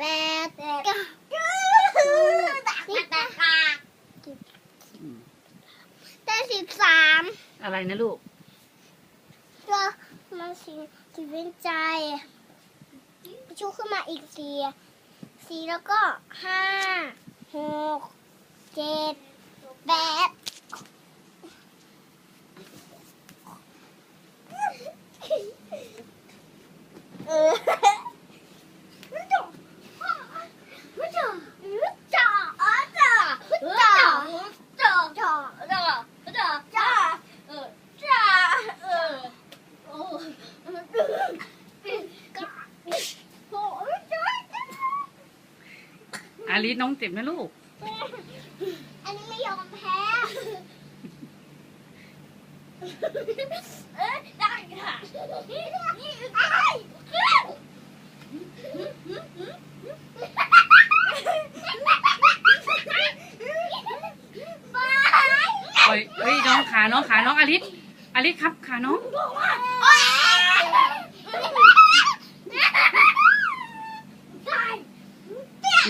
แปดเก้าสิบได้สิบสามอะไรนะลูก ก็มันสิสิเป็นใจชูขึ้นมาอีกสี่สี่แล้วก็ห้าหกเจ็ดแปด อาลิสน้องเจ็บนะลูก อันนี้ไม่ยอมแพ้ เอ้ยได้ค่ะไอ้บายโอ้ยเฮ้ยน้องขาน้องขาน้องอาลิสอาลิสครับขาน้อง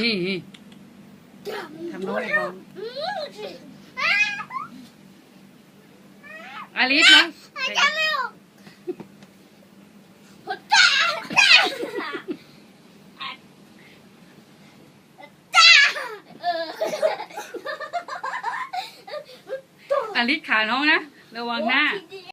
นี่ ทำน้ออลอลิสนะอลิสขาน้องนะ ระวังหน้า